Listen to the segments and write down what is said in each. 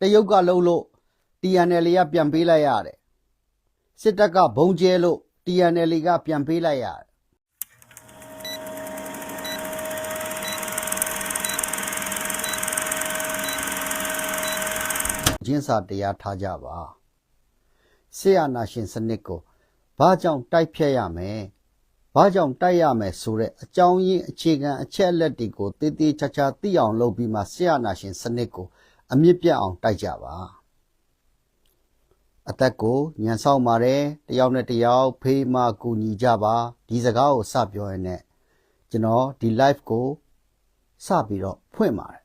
တရုတ်ကလှုပ်လို့ TNL ကပြန်ပေးလိုက်ရတယ်စစ်တပ်ကဘုံကျဲလို့ TNL ကပြန်ပေးလိုက်ရတယ်ကျင်းစာတရားထားကြပါဆေးရနာရှင်စနစ်ကိုဘာကြောင့်တိုက်ဖြတ်ရမယ်ဘာကြောင့်တိုက်ရမယ်ဆိုတဲ့အကြောင်းရင်းအခြေခံအချက်အလက်တွေကိုတည်တည်ချာချာသိအောင်လုပ်ပြီးမှဆေးရနာရှင်စနစ်ကို အမြင့်ပြတ်အောင်တိုက်ကြပါအသက်ကိုညံဆောင်ပါတယ်တယောက်နဲ့တယောက်ဖေးမကူညီကြပါဒီစကားကိုစပြောရင်းနဲ့ကျွန်တော်ဒီ live ကိုစပြီးတော့ဖွင့်ပါတယ်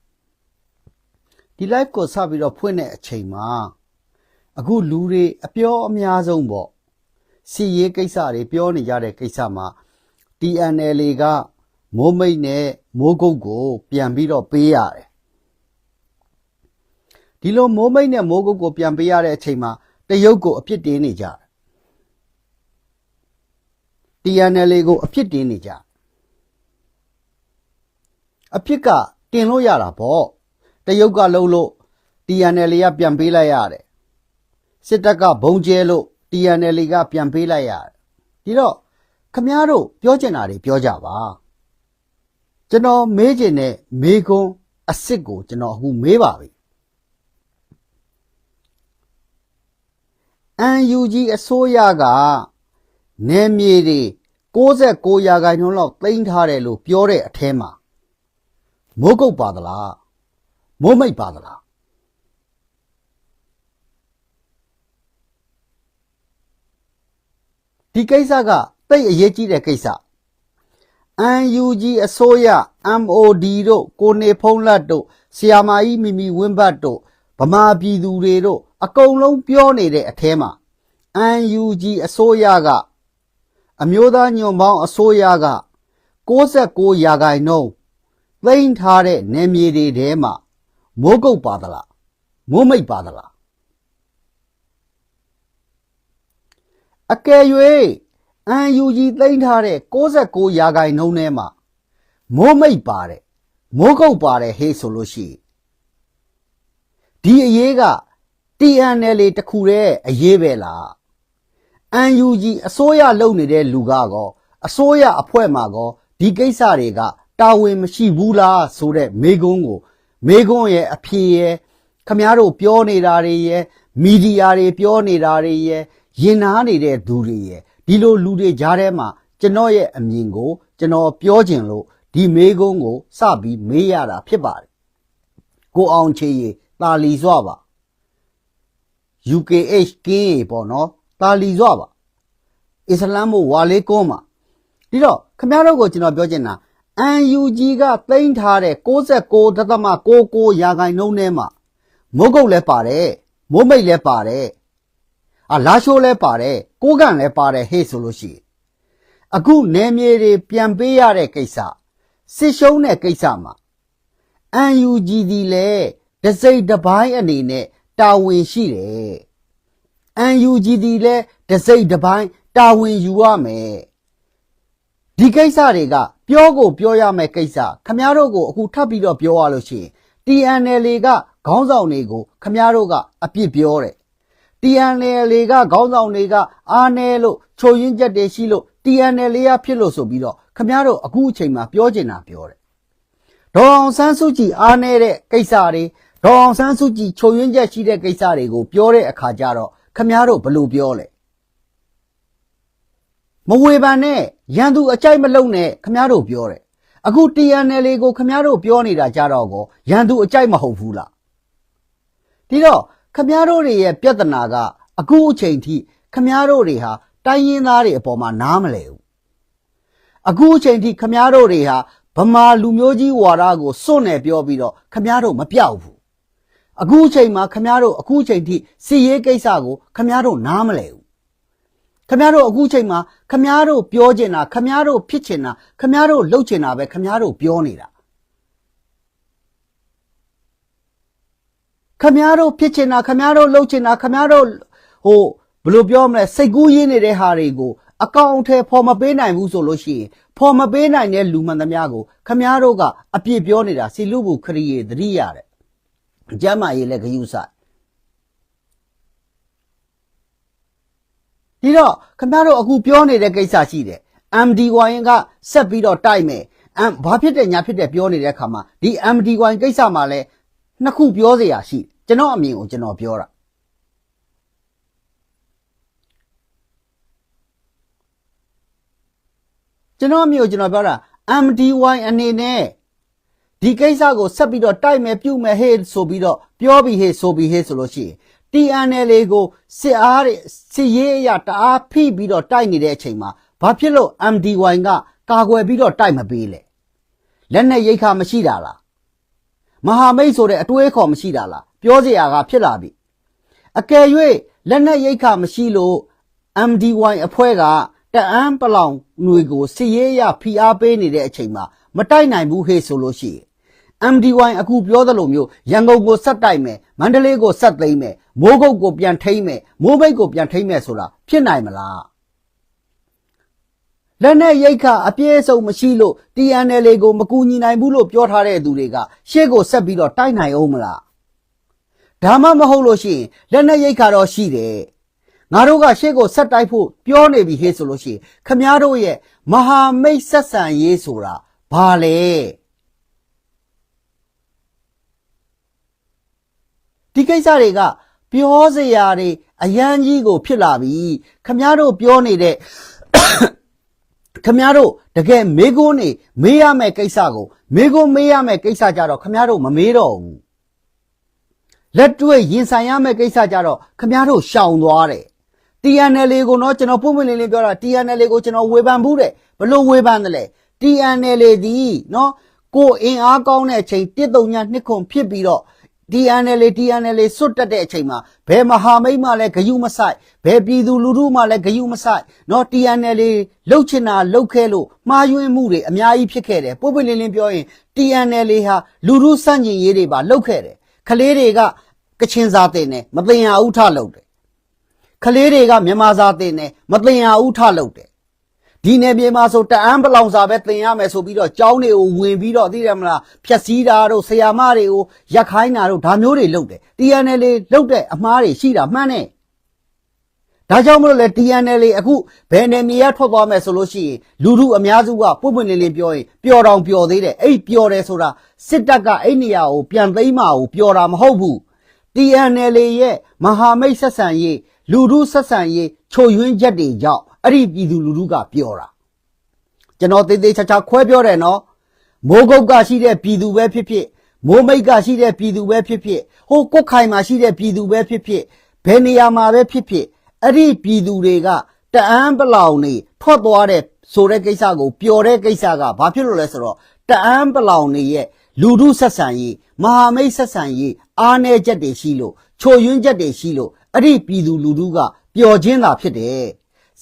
ဒီ live ကိုစပြီးတော့ဖွင့်တဲ့အချိန်မှာအခုလူတွေအပြောအများဆုံးပေါ့စီရေးကိစ္စတွေပြောနေကြတဲ့ကိစ္စမှာ TNL ကမိုးမိတ်နဲ့မိုးကုတ်ကို ပြန်ပြီးတော့ပေးရတယ် ဒီလိုမိုးမိတ်နဲ့မိုးကုတ်ကိုပြန်ပေးရတဲ့အချိန်မှာတရုတ်ကိုအပြစ်တင်နေကြတယ် TNL ကိုအပြစ်တင်နေကြအပြစ်ကတင်လို့ရတာပေါ့တရုတ်ကလှုပ်လို့ TNL ကပြန်ပေးလိုက်ရတယ်စစ်တပ်ကဘုံကျဲလို့ TNL ကပြန်ပေးလိုက်ရတယ်ဒီတော့ခမားတို့ပြောချင်တာတွေပြောကြပါကျွန်တော်မေးချင်တဲ့မေးခွန်းအစ်စ်ကိုကျွန်တော်အခုမေးပါပြီ UNG အစိုးရကနေမြေတွေ69ရာခိုင်နှုန်းလောက်သိမ်းထားတယ်လို့ပြောတဲ့အထဲမှာမိုးကုတ်ပါသလားမိုးမိတ်ပါသလားဒီကိစ္စကတိတ်အရေးကြီးတဲ့ကိစ္စ UNG အစိုးရ MOD တို့ကိုနေဖုံးလက်တို့ဆီယာမာကြီးမီမီဝင်းဘတ်တို့ဗမာပြည်သူတွေတို့ အကုန်လုံးပြောနေတဲ့အထဲမှာ UNG အစိုးရကအမျိုးသားညွန့်ပေါင်းအစိုးရက69ရာခိုင်နှုန်းသိမ်းထားတဲ့နေမြေတွေထဲမှာမိုးကုတ်ပါသလားမိုးမိတ်ပါသလားအကယ်၍ UNG သိမ်းထားတဲ့69ရာခိုင်နှုန်းထဲမှာမိုးမိတ်ပါတယ်မိုးကုတ်ပါတယ်ဟေးဆိုလို့ရှိရင်ဒီအရေးက TNL တခုတည်းအရေးပဲလား UNG အစိုးရလုပ်နေတဲ့လူကကောအစိုးရအဖွဲ့မှာကောဒီကိစ္စတွေကတာဝန်မရှိဘူးလားဆိုတဲ့မေးခွန်းကိုမေးခွန်းရဲ့အဖြေရဲ့ခမားတို့ပြောနေတာတွေရဲ့မီဒီယာတွေပြောနေတာတွေရဲ့ရင်နာနေတဲ့သူတွေရဲ့ဒီလိုလူတွေကြားထဲမှာကျွန်တော်ရဲ့အမြင်ကို ကျွန်တော်ပြောခြင်းလို့ဒီမေးခွန်းကိုစပြီးမေးရတာဖြစ်ပါတယ်ကိုအောင်ချေရီတာလီစွာပါ UKH ကင်းရေပေါ့နော်တာလီစွာပါအစ္စလမ်မို့ဝါလေးကွန်းမှာဒီတော့ခမရတို့ကိုကျွန်တော်ပြောချင်တာ UNG ကသိမ်းထားတဲ့69.99ရာခိုင်နှုန်းထဲမှာမိုးကုတ်လည်းပါတယ်မိုးမိတ်လည်းပါတယ်အာလာရှိုးလည်းပါတယ်ကိုကန့်လည်းပါတယ်ဟေ့ဆိုလို့ရှိရင်အခုနယ်မြေတွေပြန်ပေးရတဲ့ကိစ္စစစ်ရှုံးတဲ့ကိစ္စမှာ UNG ဒီလေဒစိတ်တစ်ပိုင်းအနေနဲ့ တာဝန်ရှိတယ် UNG ဒီလေဒစိတ်တစ်ပိုင်းတာဝန်ယူရမယ်ဒီကိစ္စတွေကပြောကိုပြောရမယ့်ကိစ္စခမားတို့ကိုအခုထပ်ပြီးတော့ပြောရလို့ရှိရင် TNL ကခေါင်းဆောင်တွေကိုခမားတို့ကအပြစ်ပြောတယ် TNL ကခေါင်းဆောင်တွေကအားနဲလို့ချိုရင်းချက်တွေရှိလို့ TNL ရဖြစ်လို့ဆိုပြီးတော့ခမားတို့အခုအချိန်မှာပြောချင်တာပြောတယ်ဒေါ်အောင်ဆန်းစုကြည်အားနဲတဲ့ကိစ္စတွေ ဒေါ်အောင်ဆန်းစုကြည်ချိုရင်းချက်ရှိတဲ့ကိစ္စတွေကိုပြောတဲ့အခါကျတော့ခမားတို့ဘယ်လိုပြောလဲမဝေဖန်နဲ့ရန်သူအကြိုက်မလုံနဲ့ခမားတို့ပြောတယ်အခု TNL ကိုခမားတို့ပြောနေတာကြတော့ကောရန်သူအကြိုက်မဟုတ်ဘူးလားဒီတော့ခမားတို့တွေရဲ့ပြဿနာက အခုအချိန်ထိခမားတို့တွေဟာတိုင်းရင်းသားတွေအပေါ်မှာနားမလဲဘူးအခုအချိန်ထိခမားတို့တွေဟာဗမာလူမျိုးကြီးဝါဒကိုစွန့်နေပြောပြီးတော့ခမားတို့မပြောက်ဘူး အခုအချိန်မှာခမားတို့အခုအချိန်ထိစီရေးကိစ္စကိုခမားတို့နားမလဲဘူးခမားတို့အခုချိန်မှာခမားတို့ပြောချင်တာခမားတို့ဖြစ်ချင်တာခမားတို့လုပ်ချင်တာပဲခမားတို့ပြောနေတာခမားတို့ဖြစ်ချင်တာခမားတို့လုပ်ချင်တာခမားတို့ဟိုဘယ်လိုပြောမလဲစိတ်ကူးရင်းနေတဲ့ဟာတွေကိုအကောင့်အထည်ဖော်မပေးနိုင်ဘူးဆိုလို့ရှိရင်ဖော်မပေးနိုင်တဲ့လူမှန်သမျှကိုခမားတို့ကအပြစ်ပြောနေတာစီလူဘူးခရီးရသတိရတယ် ကျမ်းမာရေးလည်းဂယုစိုက်ဒီတော့ခင်ဗျားတို့အခုပြောနေတဲ့ကိစ္စရှိတယ် MDY ကဆက်ပြီးတော့တိုက်မယ်အမ်ဘာဖြစ်တဲ့ညာဖြစ်တဲ့ပြောနေတဲ့အခါမှာဒီ MDY ကိစ္စမှာလည်းနှစ်ခုပြောเสียရရှိကျွန်တော်အမြင်ကိုကျွန်တော်ပြောတာကျွန်တော်အမြင်ကိုကျွန်တော်ပြောတာ MDY အနေနဲ့ ဒီကိစ္စကိုဆက်ပြီးတော့တိုက်မယ်ပြုတ်မယ်ဟေးဆိုပြီးတော့ပြောပြီးဟေးဆိုပြီးဟေးဆိုလို့ရှိရင် TNL ကိုစစ်အားတွေစစ်ရေးအရတအားဖိပြီးတော့တိုက်နေတဲ့အချိန်မှာဘာဖြစ်လို့ MDY ကကာကွယ်ပြီးတော့တိုက်မပေးလဲလက်နဲ့ရိတ်ခါမရှိတာလားမဟာမိတ်ဆိုတဲ့အတွေးခေါ်မရှိတာလားပြောစရာကဖြစ်လာပြီအကယ်၍လက်နဲ့ရိတ်ခါမရှိလို့ MDY အဖွဲ့ကတအန်းပလောင်ຫນွေကိုစစ်ရေးအရဖိအားပေးနေတဲ့အချိန်မှာမတိုက်နိုင်ဘူးဟေ့ဆိုလို့ရှိရင် MDY အခုပြောသလိုမျိုးရန်ကုန်ကိုဆက်တိုက်မယ်မန္တလေးကိုဆက်သိမ်းမယ်မိုးကုတ်ကိုပြန်ထိမ့်မယ်မိုးမိတ်ကိုပြန်ထိမ့်မယ်ဆိုတာဖြစ်နိုင်မလားလက်နဲ့ရိတ်ခအပြည့်အစုံမရှိလို့ TNL ကိုမကူညီနိုင်ဘူးလို့ပြောထားတဲ့သူတွေကရှေ့ကိုဆက်ပြီးတော့တိုက်နိုင်အောင်မလားဒါမှမဟုတ်လို့ရှိရင်လက်နဲ့ရိတ်ခတော့ရှိတယ်ငါတို့ကရှေ့ကိုဆက်တိုက်ဖို့ပြောနေပြီဟေ့ဆိုလို့ရှိရင်ခမားတို့ရဲ့မဟာမိတ်ဆက်ဆံရေးဆိုတာဘာလဲ ဒီကိစ္စတွေကပြောစရာတွေအရန်ကြီးကို ဖြစ်လာပြီခမားတို့ပြောနေတဲ့ခမားတို့တကယ်မေကွန်းနေမေးရမယ့်ကိစ္စကိုမေကွန်းမေးရမယ့်ကိစ္စကြတော့ခမားတို့မမေးတော့ဘူးလက်တွေ့ရင်ဆိုင်ရမယ့်ကိစ္စကြတော့ခမားတို့ရှောင်သွားတယ် TNL ကိုတော့ကျွန်တော်ပုံမှန်လေးလေးပြောတာ TNL ကိုကျွန်တော်ဝေဖန်ဘူးတဲ့ဘလို့ဝေဖန်တယ်လဲ TNL ဒီနော်ကိုအင်အားကောင်းတဲ့အချိန်1 3ညနှစ်ခွန်ဖြစ်ပြီးတော့ TNL TNL စွတ်တက်တဲ့အချိန်မှာဘယ်မဟာမိတ်မှလည်းဂယုမဆိုင်ဘယ်ပြည်သူလူထုမှလည်းဂယုမဆိုင်နော် TNL လှုပ်ချင်တာလှုပ်ခဲလို့မှားယွင်းမှုတွေအများကြီးဖြစ်ခဲ့တယ်ပုပ်ပွင့်လင်းလင်းပြောရင် TNL ဟာလူထုစန့်ကျင်ရေးတွေပါလှုပ်ခဲ့တယ်ခလေးတွေကကချင်စာတင်တယ်မတင်ရဦးထလှုပ်တယ်ခလေးတွေကမြန်မာစာတင်တယ်မတင်ရဦးထလှုပ်တယ် ဒီနယ်မြေမှာဆိုတအန်းပလောင်စာပဲတင်ရမယ်ဆိုပြီးတော့ကျောင်းတွေကိုဝင်ပြီးတော့သိတယ်မလားဖြက်စီးတာတို့ဆရာမတွေကိုရက်ခိုင်းတာတို့ဒါမျိုးတွေလုပ်တယ် TNL လုပ်တဲ့အမှားတွေရှိတာမှန်တယ်ဒါကြောင့်မလို့လေ TNL အခုဘယ်နယ်မြေရထွက်သွားမယ်ဆိုလို့ရှိရင်လူထုအများစုကပွင့်ပွင့်လင်းလင်းပြောရင်ပျော်တောင်ပျော်သေးတယ်အဲ့ပျော်တယ်ဆိုတာစစ်တပ်ကအဲ့နေရာကိုပြန်သိမ်းမှာကိုပျော်တာမဟုတ်ဘူး TNL ရဲ့မဟာမိတ်ဆက်ဆံရေးလူထုဆက်ဆံရေးချိုယွင်းချက်တွေကြောင့် အဲ့ဒီပြည်သူလူထုကပြောတာကျွန်တော်သေးသေးချာချာခွဲပြောတယ်နော်မိုးကုတ်ကရှိတဲ့ပြည်သူပဲဖြစ်ဖြစ်မိုးမိတ်ကရှိတဲ့ပြည်သူပဲဖြစ်ဖြစ်ဟိုကုတ်ခိုင်မှာရှိတဲ့ပြည်သူပဲဖြစ်ဖြစ်ဘယ်နေရာမှာပဲဖြစ်ဖြစ်အဲ့ဒီပြည်သူတွေကတအန်းပလောင်နေထွက်သွားတဲ့ဆိုတဲ့ကိစ္စကိုပျော်တဲ့ကိစ္စကဘာဖြစ်လို့လဲဆိုတော့တအန်းပလောင်နေရဲ့လူထုဆက်ဆံရေးမဟာမိတ်ဆက်ဆံရေးအားနည်းချက်တွေရှိလို့ချိုယွင်းချက်တွေရှိလို့အဲ့ဒီပြည်သူလူထုကပျော်ခြင်းသာဖြစ်တယ်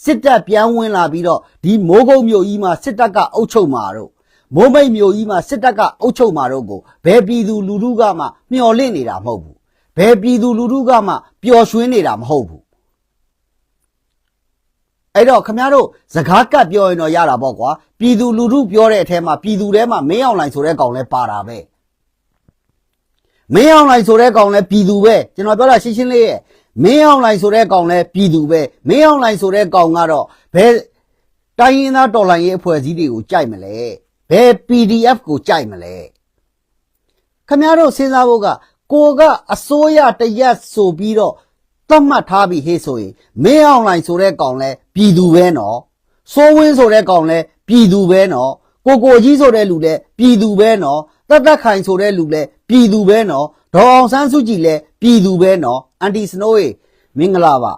စစ်တပ်ပြန်ဝင်လာပြီးတော့ဒီမိုးကုတ်မြို့ကြီးမှာစစ်တပ်ကအုပ်ချုပ်မှာတော့မိုးမိတ်မြို့ကြီးမှာစစ်တပ်ကအုပ်ချုပ်မှာတော့ကိုဘယ်ပြည်သူလူထုကမှမျှော်လင့်နေတာမဟုတ်ဘူးဘယ်ပြည်သူလူထုကမှပျော်ရွှင်နေတာမဟုတ်ဘူးအဲ့တော့ခမရတို့စကားကတ်ပြောရင်တော့ရတာပေါ့ကွာပြည်သူလူထုပြောတဲ့အထဲမှာပြည်သူထဲမှာမင်းအောင်လိုင်ဆိုတဲ့ကောင်လဲပါတာပဲမင်းအောင်လိုင်ဆိုတဲ့ကောင်လဲပြည်သူပဲကျွန်တော်ပြောတာရှင်းရှင်းလေးရဲ့ မင်းအောင်လိုင်ဆိုတဲ့ကောင်လဲပြည်သူပဲမင်းအောင်လိုင်ဆိုတဲ့ကောင်ကတော့ဘယ်တိုင်းရင်းသားတော်လှန်ရေးအဖွဲ့အစည်းတွေကိုကြိုက်မလဲဘယ် PDF ကိုကြိုက်မလဲခမရတို့စဉ်းစားဖို့ကကိုကအစိုးရတရက်ဆိုပြီးတော့သတ်မှတ်ထားပြီးဟေးဆိုရင်မင်းအောင်လိုင်ဆိုတဲ့ကောင်လဲပြည်သူပဲနော်စိုးဝင်းဆိုတဲ့ကောင်လဲပြည်သူပဲနော်ကိုကိုကြီးဆိုတဲ့လူလဲပြည်သူပဲနော်တတ်တတ်ခိုင်ဆိုတဲ့လူလဲပြည်သူပဲနော်ဒေါ်အောင်ဆန်းစုကြည်လဲပြည်သူပဲနော် အန်တီစနိုးရေမင်္ဂလာပါ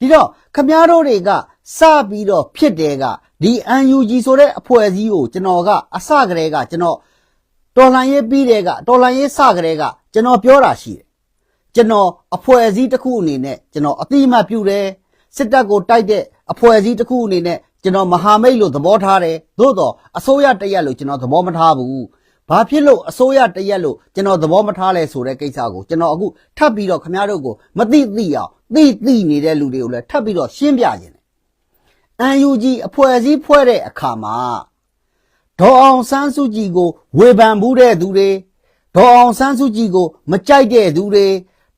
ဒီတော့ခမားတို့တွေကစပြီးတော့ဖြစ်တယ်ကဒီ UNG ဆိုတဲ့အဖွဲ့အစည်းကိုကျွန်တော်ကအစကတည်းကကျွန်တော်တော်လှန်ရေးပြီးတဲ့ကတော်လှန်ရေးစကတည်းကကျွန်တော်ပြောတာရှိတယ်ကျွန်တော်အဖွဲ့အစည်းတစ်ခုအနေနဲ့ကျွန်တော်အတိအမှတ်ပြုတယ်စစ်တပ်ကိုတိုက်တဲ့အဖွဲ့အစည်းတစ်ခုအနေနဲ့ကျွန်တော်မဟာမိတ်လို့သဘောထားတယ်သို့တော့အစိုးရတရက်လို့ကျွန်တော်သဘောမထားဘူး ဘာဖြစ်လို့အစိုးရတရက်လို့ကျွန်တော်သဘောမထားလဲဆိုတဲ့ကိစ္စကိုကျွန်တော်အခုထပ်ပြီးတော့ခင်ဗျားတို့ကိုမသိသိအောင်သိသိနေတဲ့လူတွေကိုလည်းထပ်ပြီးတော့ရှင်းပြခြင်းတယ် UNG အဖွဲ့အစည်းဖွဲ့တဲ့အခါမှာဒေါ်အောင်ဆန်းစုကြည်ကိုဝေဖန်မှုတဲ့သူတွေဒေါ်အောင်ဆန်းစုကြည်ကိုမကြိုက်တဲ့သူတွေ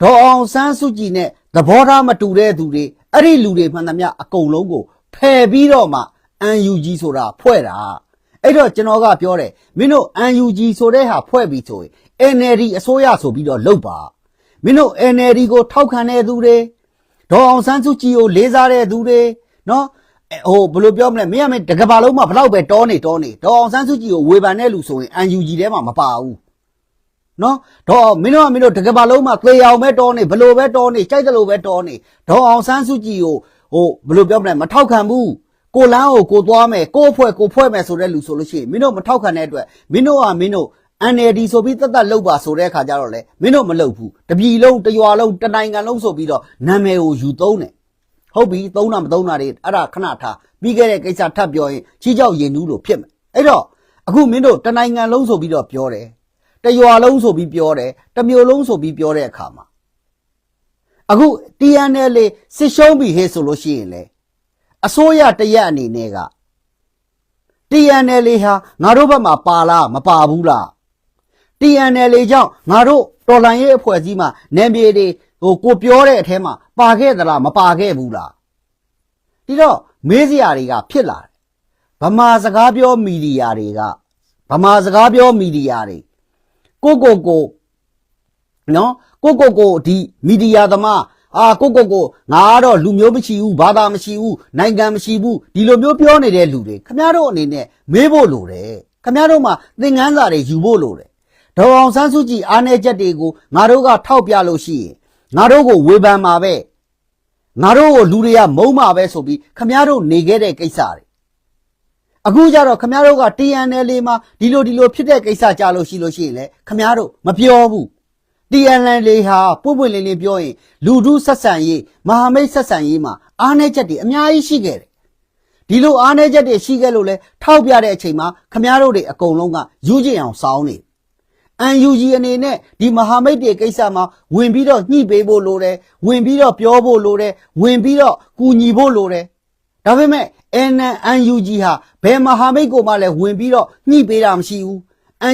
ဒေါ်အောင်ဆန်းစုကြည်နဲ့သဘောထားမတူတဲ့သူတွေအဲ့ဒီလူတွေမှန်သမျှအကုန်လုံးကိုဖယ်ပြီးတော့မှ UNG ဆိုတာဖွဲ့တာ အဲ့တော့ကျွန်တော်ကပြောတယ်မင်းတို့ UNG ဆိုတဲ့ဟာဖွဲ့ပြီးဆိုရင် NLD အစိုးရဆိုပြီးတော့လုပ်ပါမင်းတို့ NLD ကိုထောက်ခံတဲ့သူတွေဒေါ်အောင်ဆန်းစုကြည်ကိုလေးစားတဲ့သူတွေနော်အဲဟိုဘယ်လိုပြောမလဲမင်းကမင်းတကဘာလုံးမှာဘလောက်ပဲတောနေတောနေဒေါ်အောင်ဆန်းစုကြည်ကိုဝေဖန်တဲ့လူဆိုရင် UNG ထဲမှာမပါဘူးနော်တော့မင်းတို့ကမင်းတို့တကယ်ပါလုံးမှာသေအောင်ပဲတောနေဘလို့ပဲတောနေကြိုက်တယ်လို့ပဲတောနေဒေါ်အောင်ဆန်းစုကြည်ကိုဟိုဘယ်လိုပြောမလဲမထောက်ခံဘူး ကိုလန်းကိုကိုသွားမယ်ကိုအဖွဲ့ကိုဖွဲ့မယ်ဆိုတဲ့လူဆိုလို့ရှိရင်မင်းတို့မထောက်ခံတဲ့အတွက်မင်းတို့ကမင်းတို့ NLD ဆိုပြီးတက်တက်လောက်ပါဆိုတဲ့အခါကျတော့လေမင်းတို့မလုပ်ဘူးတပြည်လုံးတရွာလုံးတနိုင်ငံလုံးဆိုပြီးတော့နာမည်ကိုယူသုံးတယ်ဟုတ်ပြီသုံးတာမသုံးတာတွေအဲ့ဒါခဏထားပြီးခဲ့တဲ့ကိစ္စထပ်ပြောရင်ချီးကြောက်ရင်နူးလို့ဖြစ်မယ်အဲ့တော့အခုမင်းတို့တနိုင်ငံလုံးဆိုပြီးတော့ပြောတယ်တရွာလုံးဆိုပြီးပြောတယ်တစ်မျိုးလုံးဆိုပြီးပြောတဲ့အခါမှာအခု TNL စစ်ရှုံးပြီဟဲ့ဆိုလို့ရှိရင်လေ အစိုးရတရက်အနေနဲ့က TNL ဟာငါတို့ဘက်မှာပါလားမပါဘူးလား TNL ကြောင့်ငါတို့တော်လှန်ရေးအဖွဲ့အစည်းမှာနယ်မြေတွေဟိုကိုပြောတဲ့အထဲမှာပါခဲ့သလားမပါခဲ့ဘူးလားဒီတော့မေးစရာတွေကဖြစ်လာတယ်ဗမာစကားပြောမီဒီယာတွေကဗမာစကားပြောမီဒီယာတွေကိုကိုကိုနော်ကိုကိုကိုဒီမီဒီယာသမား အာကိုကိုကိုငါကတော့လူမျိုးမရှိဘူးဘာသာမရှိဘူးနိုင်ငံမရှိဘူးဒီလိုမျိုးပြောနေတဲ့လူတွေခမည်းတော်အနေနဲ့မေးဖို့လိုတယ်ခမည်းတော်မှာသင်ခန်းစာတွေယူဖို့လိုတယ်ဒေါ်အောင်ဆန်းစုကြည်အားနေချက်တွေကိုငါတို့ကထောက်ပြလို့ရှိရင်ငါတို့ကိုဝေဖန်မှာပဲငါတို့ကိုလူတွေကမုန်းမှာပဲဆိုပြီးခမည်းတော်နေခဲ့တဲ့ကိစ္စတွေအခုကျတော့ခမားတို့က TNL မှာဒီလိုဒီလိုဖြစ်တဲ့ကိစ္စကြလို့ရှိလို့ရှိရင်လေခမားတို့မပြောဘူး TNL ဟာပွပွလင်းလင်းပြောရင်လူဒုဆက်ဆံရေးမဟာမိတ်ဆက်ဆံရေးမှာအားနည်းချက်တွေအများကြီးရှိခဲ့တယ်ဒီလိုအားနည်းချက်တွေရှိခဲ့လို့လေထောက်ပြတဲ့အချိန်မှာခမားတို့တွေအကုန်လုံးကယူကျင်အောင်စောင်းနေ UNG အနေနဲ့ဒီမဟာမိတ်တွေကိစ္စမှာဝင်ပြီးတော့ညှိပေးဖို့လိုတယ်ဝင်ပြီးတော့ပြောဖို့လိုတယ်ဝင်ပြီးတော့ကူညီဖို့လိုတယ်ဒါပေမဲ့ NNUG ဟာဘယ်မဟာမိတ်ကိုမှလည်းဝင်ပြီးတော့ညှိပေးတာမရှိဘူး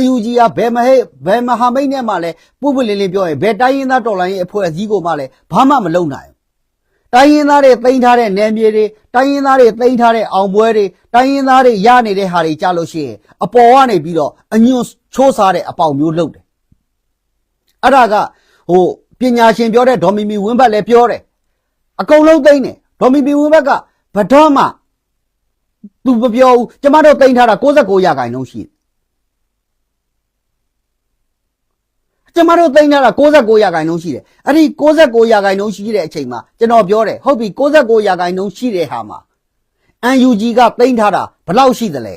NUG ဟာဘယ်မဟဲ့ဘယ်မဟာမိတ်နဲ့မှလည်းပုပ်ပွလင်းလင်းပြောရင်ဘယ်တိုင်းရင်းသားတော်လိုင်းရဲ့အဖွဲ့အစည်းကိုမှလည်းဘာမှမလုပ်နိုင်ဘူးတိုင်းရင်းသားတွေသိမ်းထားတဲ့နယ်မြေတွေတိုင်းရင်းသားတွေသိမ်းထားတဲ့အောင်ပွဲတွေတိုင်းရင်းသားတွေရနေတဲ့ဟာတွေကြလို့ရှိရင်အပေါ်ကနေပြီးတော့အညွန့်ချိုးစားတဲ့အပေါင်မျိုးလုပ်တယ်အဲ့ဒါကဟိုပညာရှင်ပြောတဲ့ဒေါ်မီမီဝင်းဘတ်လည်းပြောတယ်အကုန်လုံးသိမ့်တယ်ဒေါ်မီပီဝင်းဘက်ကဘတော်မှသူမပြောဘူးကျမတို့သိမ့်ထားတာ69ရာခိုင်နှုန်းရှိတယ် ကျမတို့သိမ့်ထားတာ69ရာခိုင်နှုန်းရှိတယ်အဲ့ဒီ69ရာခိုင်နှုန်းရှိတဲ့အချိန်မှာကျွန်တော်ပြောတယ်ဟုတ်ပြီ69ရာခိုင်နှုန်းရှိတဲ့ဟာမှာ UNG ကသိမ့်ထားတာဘယ်လောက်ရှိသလဲ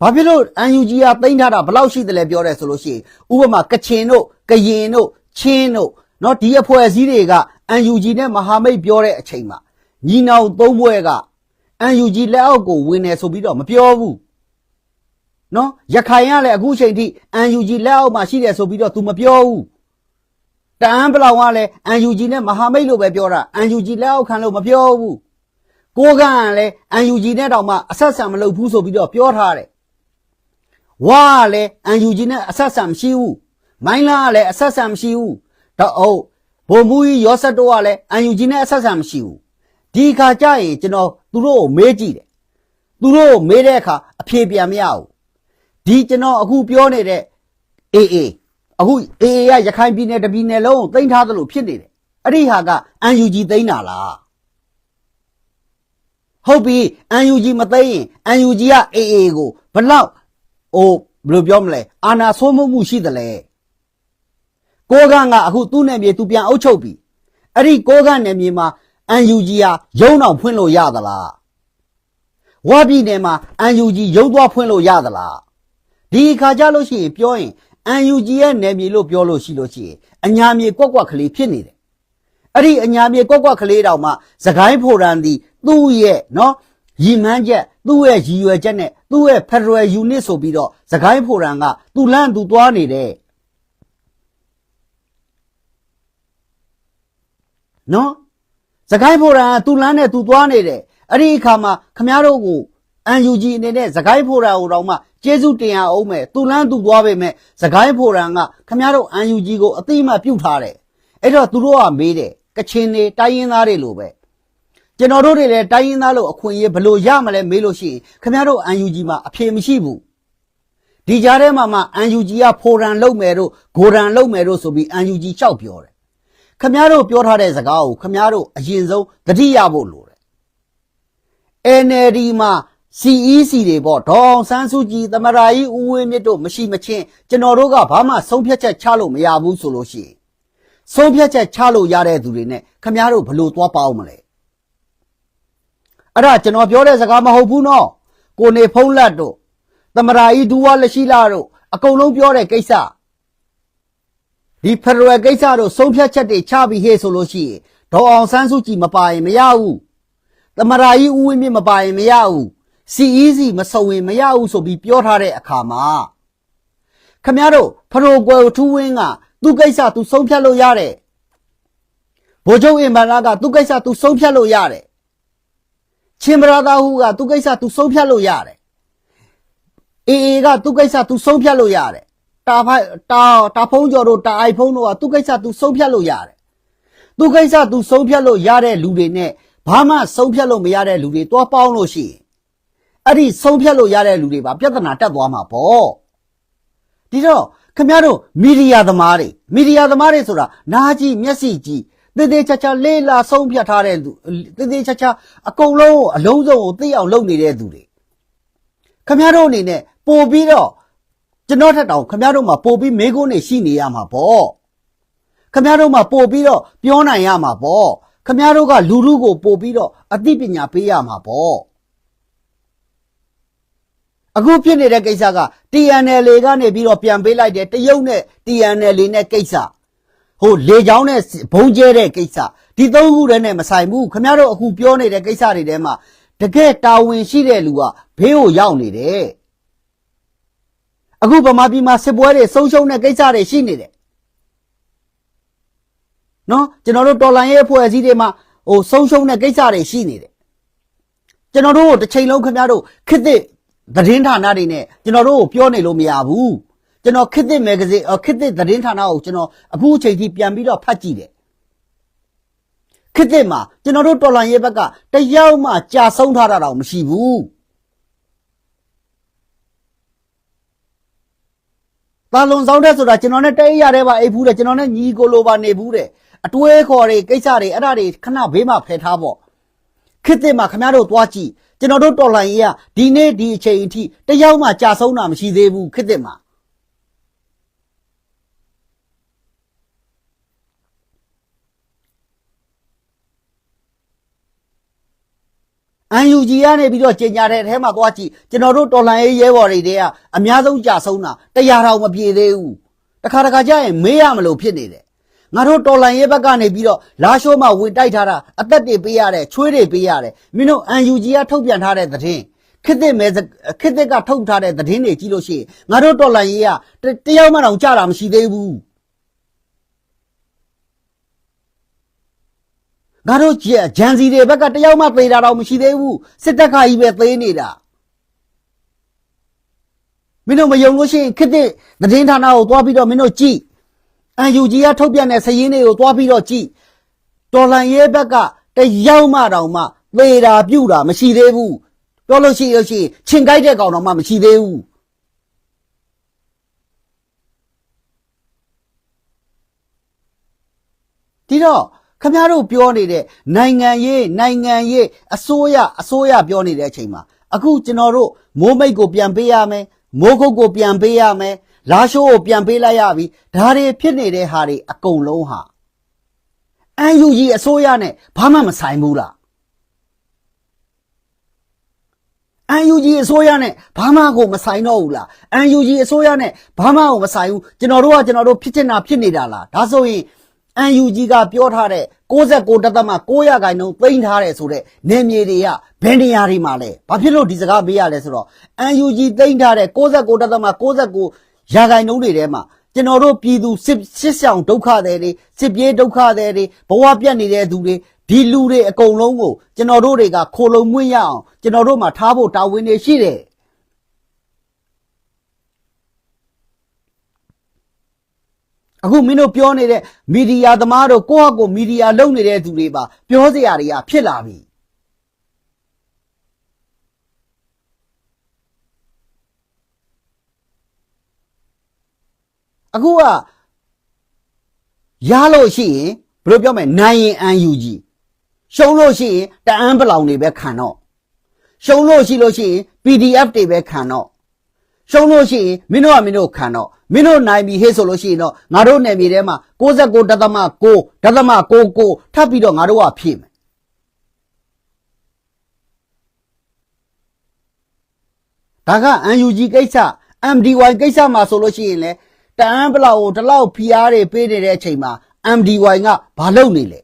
ဘာဖြစ်လို့ UNG ကသိမ့်ထားတာဘယ်လောက်ရှိသလဲပြောတယ်ဆိုလို့ရှိရင်ဥပမာကချင်တို့ကရင်တို့ချင်းတို့เนาะဒီအဖွဲ့အစည်းတွေက UNG နဲ့မဟာမိတ်ပြောတဲ့အချိန်မှာညီနောင်သုံးဘွဲက UNG လက်အောက်ကိုဝင်နေဆိုပြီးတော့မပြောဘူး နော်ရခိုင်ကလည်းအခုချိန်ထိ UNG လက်အောက်မှာရှိတယ်ဆိုပြီးတော့ तू မပြောဘူးတအန်းပလောင်ကလည်း UNG နဲ့မဟာမိတ်လို့ပဲပြောတာ UNG လက်အောက်ခံလို့မပြောဘူးကိုကကလည်း UNG နဲ့တောင်မှအဆက်ဆံမလုပ်ဘူးဆိုပြီးတော့ပြောထားတယ်ဝါကလည်း UNG နဲ့အဆက်ဆံမရှိဘူးမိုင်းလာကလည်းအဆက်ဆံမရှိဘူးတော့အုပ်ဘုံမူကြီးရောဆက်တော့ကလည်း UNG နဲ့အဆက်ဆံမရှိဘူးဒီခါကျရင်ကျွန်တော်သူတို့ကိုမေးကြည့်တယ်သူတို့ကိုမေးတဲ့အခါအဖြေပြန်မရဘူး ဒီကျွန်တော်အခုပြောနေတဲ့ AA အခု AA ကရခိုင်ပြည်နယ်တပြည်နယ်လုံးကိုသိမ်းထားသလိုဖြစ်နေတယ်အဲ့ဒီဟာက UNG သိမ်းတာလားဟုတ်ပြီ UNG မသိမ်းရင် UNG က AA ကိုဘလောက်ဟိုဘယ်လိုပြောမလဲအာနာဆိုးမှုမှုရှိသလဲကိုကန့်ကအခုသူ့နယ်မြေသူပြန်အုပ်ချုပ်ပြီအဲ့ဒီကိုကန့်နယ်မြေမှာ UNG ဟာရုံးတော်ဖွင့်လို့ရသလားဝါပြည်နယ်မှာ UNG ရုံးသွားဖွင့်လို့ရသလား ဒီအခါကြလို့ရှိရင်ပြောရင် UNG ရဲ့နယ်မြေလို့ပြောလို့ရှိလို့ရှိရင်အညာမြေကွက်ကွက်ကလေးဖြစ်နေတယ်အဲ့ဒီအညာမြေကွက်ကွက်ကလေးတောင်မှသခိုင်းဖိုရန်ဒီသူ့ရဲ့နော်ရည်မှန်းချက်သူ့ရဲ့ရည်ရွယ်ချက်နဲ့သူ့ရဲ့ Federal Unit ဆိုပြီးတော့သခိုင်းဖိုရန်ကသူလန့်သူသွားနေတယ်နော်သခိုင်းဖိုရန်ကသူလန်းနဲ့သူသွားနေတယ်အဲ့ဒီအခါမှာခမားတို့ကို UNG အနေနဲ့သခိုင်းဖိုရန်ကိုတော့မှ ကျေးဇူးတင်ရအောင်မယ်သူလန်းသူသွားပေမဲ့သခိုင်းဖိုရန်ကခမားတို့ UNG ကိုအတိအမှတ်ပြုတ်ထားတယ်အဲ့တော့သူတို့ကမေးတယ်ကချင်တွေတိုင်းရင်းသားတွေလိုပဲကျွန်တော်တို့တွေလည်းတိုင်းရင်းသားလို့အခွင့်အရေးဘယ်လို့ရမလဲမေးလို့ရှိရင်ခင်ဗျားတို့ UNG မှာအဖြေမရှိဘူးဒီကြားထဲမှာမှ UNG ကဖိုရန်လုပ်မယ်တို့ဂိုရန်လုပ်မယ်တို့ဆိုပြီး UNG လျှောက်ပြောတယ်ခင်ဗျားတို့ပြောထားတဲ့စကားကိုခင်ဗျားတို့အရင်ဆုံးသတိရဖို့လိုတယ် NLD မှာ CEC တွေပေါ့ဒေါအောင်ဆန်းစုကြည်သမရာကြီးဦးဝင်းမြင့်တို့မရှိမချင်းကျွန်တော်တို့ကဘာမှဆုံးဖြတ်ချက်ချလို့မရဘူးဆိုလို့ရှိရင်ဆုံးဖြတ်ချက်ချလို့ရတဲ့သူတွေနဲ့ခမည်းတော်ဘယ်လို့သွားပေါင်းမလဲအဲ့ဒါကျွန်တော်ပြောတဲ့စကားမဟုတ်ဘူးနော်ကိုနေဖုံးလက်တို့သမရာကြီးဒူဝါလက်ရှိလာတို့အကုန်လုံးပြောတဲ့ကိစ္စဒီဖရဝယ်ကိစ္စတို့ဆုံးဖြတ်ချက်တွေချပြီးဟေ့ဆိုလို့ရှိရင်ဒေါအောင်ဆန်းစုကြည်မပါရင်မရဘူးသမရာကြီးဦးဝင်းမြင့်မပါရင်မရဘူး CEC မစုံရင်မရဘူးဆိုပြီးပြောထားတဲ့အခါမှာခမရတို့ဖရိုကွယ်ထူးဝင်းကသူ့ကိစ္စသူဆုံးဖြတ်လို့ရတယ်ဗိုလ်ချုပ်အင်ဘန်လာကသူ့ကိစ္စသူဆုံးဖြတ်လို့ရတယ်ချင်းဘရာသာဟူကသူ့ကိစ္စသူဆုံးဖြတ်လို့ရတယ်အေအေကသူ့ကိစ္စသူဆုံးဖြတ်လို့ရတယ်တာဖိုင်တာတာဖုံးကျော်တို့တာအိုက်ဖုံးတို့ကသူ့ကိစ္စသူဆုံးဖြတ်လို့ရတယ်သူ့ကိစ္စသူဆုံးဖြတ်လို့ရတဲ့လူတွေနဲ့ဘာမှဆုံးဖြတ်လို့မရတဲ့လူတွေတွားပေါင်းလို့ရှိရင် အဲ့ဒီဆုံးဖြတ်လို့ရတဲ့လူတွေပါပြဿနာတက်သွားမှာပေါ့ဒီတော့ခင်ဗျားတို့မီဒီယာသမားတွေမီဒီယာသမားတွေဆိုတာနားကြည့်မျက်စိကြည့်တေးသေးချာချာလေးလာဆုံးဖြတ်ထားတဲ့သူတေးသေးချာချာအကုန်လုံးကိုအလုံးစုံကိုသိအောင်လုပ်နေတဲ့သူတွေခင်ဗျားတို့အနေနဲ့ပို့ပြီးတော့ကျွန်တော်ထက်တောင်ခင်ဗျားတို့မှာပို့ပြီးမေးခွန်းတွေရှိနေရမှာပေါ့ခင်ဗျားတို့မှာပို့ပြီးတော့ပြောနိုင်ရမှာပေါ့ခင်ဗျားတို့ကလူလူကိုပို့ပြီးတော့အသိပညာပေးရမှာပေါ့ အခုဖြစ်နေတဲ့ကိစ္စက TNL ကနေပြီးတော့ပြန်ပေးလိုက်တယ်တရုတ်နဲ့ TNL နဲ့ကိစ္စဟိုလေချောင်းနဲ့ဘုံကျဲတဲ့ကိစ္စဒီသုံးခုတည်းနဲ့မဆိုင်ဘူးခင်ဗျားတို့အခုပြောနေတဲ့ကိစ္စတွေထဲမှာတကယ်တာဝန်ရှိတဲ့လူကဘေးကိုရောက်နေတယ်အခုဗမာပြည်မှာစစ်ပွဲတွေဆုံးရှုံးတဲ့ကိစ္စတွေရှိနေတယ်နော်ကျွန်တော်တို့တော်လန်ရဲ့အဖွဲ့အစည်းတွေမှာဟိုဆုံးရှုံးတဲ့ကိစ္စတွေရှိနေတယ်ကျွန်တော်တို့ကိုတစ်ချိန်လုံးခင်ဗျားတို့ခစ်သစ် သတင်းဌာနတွေနဲ့ကျွန်တော်တို့ကိုပြောနေလို့မရဘူးကျွန်တော်ခစ်သစ်မဂ္ဂဇင်းခစ်သစ်သတင်းဌာနကိုကျွန်တော်အခုအချိန်ထိပြန်ပြီးတော့ဖတ်ကြည့်တယ်ခစ်သစ်မှာကျွန်တော်တို့တော်လန်ရဲ့ဘက်ကတယောက်မှကြာဆုံးထားတာတော့မရှိဘူးတာလွန်ဆောင်တဲ့ဆိုတာကျွန်တော်နဲ့တအိရတဲ့ပါအိပ်ဘူးတယ်ကျွန်တော်နဲ့ညီကိုလိုပါနေဘူးတယ်အတွေးခေါ်တွေကိစ္စတွေအဲ့ဒါတွေခဏဘေးမှာဖယ်ထားပေါ့ခစ်သစ်မှာခမရတို့သွားကြည့် ကျွန်တော်တို့တော်လှန်ရေးကဒီနေ့ဒီအချိန်အထိတယောက်မှကြာဆုံးတာမရှိသေးဘူးခစ်တဲ့မှာအန်ယူဂျီကနေပြီးတော့ကြေညာတဲ့အထဲမှာသွားကြည့်ကျွန်တော်တို့တော်လှန်ရေးရဲဘော်တွေတဲကအများဆုံးကြာဆုံးတာတရားတော်မပြေသေးဘူးတခါတခါကျရင်မေးရမလို့ဖြစ်နေတယ် ငါတို့တော်လန်ရဲဘက်ကနေပြီးတော့လာရှိုးမှာဝင်တိုက်ထားတာအသက်တွေပေးရတယ်ချွေးတွေပေးရတယ်မင်းတို့ UNG ကထုတ်ပြန်ထားတဲ့သတင်းခစ်တဲ့မဲခစ်တဲ့ကထုတ်ထားတဲ့သတင်းတွေကြည့်လို့ရှိရင်ငါတို့တော်လန်ရဲကတယောက်မှတော့ကြာတာမရှိသေးဘူးငါတို့ဂျန်စီတွေဘက်ကတယောက်မှသေးတာတော့မရှိသေးဘူးစစ်တပ်ကကြီးပဲသေးနေတာမင်းတို့မယုံလို့ရှိရင်ခစ်တဲ့သတင်းဌာနကိုသွားပြီးတော့မင်းတို့ကြည့် အန်ယူဂျီကထုတ်ပြန်တဲ့စည်ရင်းတွေကိုသွားပြီးတော့ကြည့်တော်လန်ရဲဘက်ကတယောက်မှတောင်မှသေတာပြုတ်တာမရှိသေးဘူးပြောလို့ရှိလို့ရှိရင်ခြင်ကြိုက်တဲ့ကောင်တော့မှမရှိသေးဘူးဒီတော့ခမရတို့ပြောနေတဲ့နိုင်ငံရေးနိုင်ငံရေးအစိုးရအစိုးရပြောနေတဲ့အချိန်မှာအခုကျွန်တော်တို့မိုးမိတ်ကိုပြန်ပေးရမယ်မိုးခုတ်ကိုပြန်ပေးရမယ် လာရှိုးကိုပြန်ပေးလိုက်ရပြီဒါတွေဖြစ်နေတဲ့ဟာတွေအကုန်လုံးဟာအန်ယူဂျီအစိုးရနဲ့ဘာမှမဆိုင်ဘူးလားအန်ယူဂျီအစိုးရနဲ့ဘာမှကိုမဆိုင်တော့ဘူးလားအန်ယူဂျီအစိုးရနဲ့ဘာမှကိုမဆိုင်ဘူးကျွန်တော်တို့ကကျွန်တော်တို့ဖြစ်ချင်တာဖြစ်နေတာလားဒါဆိုရင် UNG ကပြောထားတဲ့69တက်သက်မှ900ခိုင်နှုန်းသိမ်းထားတယ်ဆိုတော့နေမြေတွေကဘယ်နေရာတွေမှာလဲဘာဖြစ်လို့ဒီစကားပေးရလဲဆိုတော့ UNG သိမ်းထားတဲ့69တက်သက်မှ69 ရာခိုင်နှုန်းတွေထဲမှာကျွန်တော်တို့ပြည်သူစစ်စစ်ဆောင်ဒုက္ခတွေတွေစစ်ပြေးဒုက္ခတွေတွေဘဝပြတ်နေတဲ့သူတွေဒီလူတွေအကုန်လုံးကိုကျွန်တော်တို့တွေကခိုလုံမွင့်ရအောင်ကျွန်တော်တို့မှာထားဖို့တာဝန်တွေရှိတယ်အခုမင်းတို့ပြောနေတဲ့မီဒီယာသမားတို့ကိုယ့်ဟာကိုယ်မီဒီယာလုပ်နေတဲ့သူတွေပါပြောစရာတွေကဖြစ်လာပြီ အခုကရလို့ရှိရင်ဘယ်လိုပြောမလဲနိုင်ရင်အန်ယူကြီးရှုံးလို့ရှိရင်တအန်းပလောင်တွေပဲခံတော့ရှုံးလို့ရှိလို့ရှိရင် PDF တွေပဲခံတော့ရှုံးလို့ရှိရင်မင်းတို့ကမင်းတို့ခံတော့မင်းတို့နိုင်ပြီဟေ့ဆိုလို့ရှိရင်တော့ငါတို့နယ်မြေထဲမှာ69ဒသမ9ဒသမ99ထပ်ပြီးတော့ငါတို့ကဖြည့်မယ်ဒါက UNG ကိစ္စ MDY ကိစ္စမှာဆိုလို့ရှိရင်လေ တန်းဘလောက်ကိုဒီလောက်ဖိအားတွေပေးနေတဲ့အချိန်မှာ MDY ကဘာလုပ်နေလဲ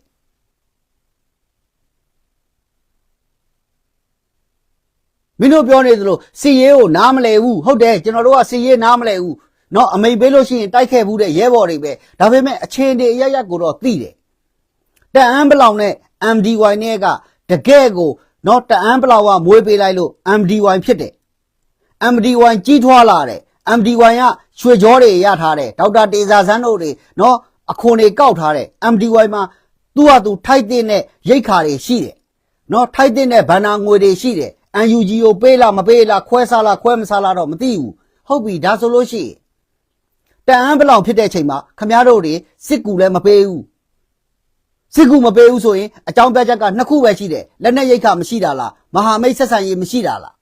မင်းတို့ပြောနေသလိုစီရေးကိုနားမလဲဘူးဟုတ်တယ်ကျွန်တော်တို့ကစီရေးနားမလဲဘူးเนาะအမိန်ပေးလို့ရှိရင်တိုက်ခဲ့ဘူးတဲ့ရဲဘော်တွေပဲဒါပေမဲ့အချင်းတွေအရရက်ကိုတော့သိတယ်တအန်းဘလောင်နဲ့ MDY နဲ့ကတကယ်ကိုเนาะတအန်းဘလောင်ကမွေးပေးလိုက်လို့ MDY ဖြစ်တယ် MD1 ကြီးထွားလာတယ် MD1 ကရွှေကြောတွေရထားတယ်ဒေါက်တာတေဇာဆန်းတို့တွေနော်အခွန်တွေကောက်ထားတယ် MD1 မှာသူ့ဟာသူထိုက်တဲ့နဲ့ရိတ်ခါတွေရှိတယ်နော်ထိုက်တဲ့နဲ့ဘန္နာငွေတွေရှိတယ် UNG ကိုပေးလားမပေးလားခွဲစားလားခွဲမစားလားတော့မသိဘူးဟုတ်ပြီဒါဆိုလို့ရှိရင်တန်အန်းဘလောင်ဖြစ်တဲ့အချိန်မှာခမည်းတော်တွေစစ်ကူလည်းမပေးဘူးစစ်ကူမပေးဘူးဆိုရင်အကြောင်းပြချက်ကနှစ်ခုပဲရှိတယ်လက်နဲ့ရိတ်ခါမရှိတာလားမဟာမိတ်ဆက်ဆံရေးမရှိတာလား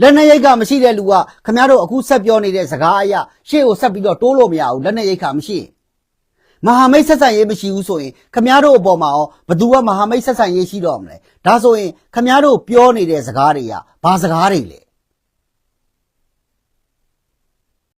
လက်နဲ့ရိတ်ကမရှိတဲ့လူကခမရတို့အခုဆက်ပြောနေတဲ့စကားအရာရှေ့ကိုဆက်ပြီးတော့တိုးလို့မရဘူးလက်နဲ့ရိတ်ကမရှိရင်မဟာမိတ်ဆက်ဆံရေးမရှိဘူးဆိုရင်ခမရတို့အပေါ်မှာရောဘသူကမဟာမိတ်ဆက်ဆံရေးရှိတော့မလဲဒါဆိုရင်ခမရတို့ပြောနေတဲ့စကားတွေကဘာစကားတွေလဲ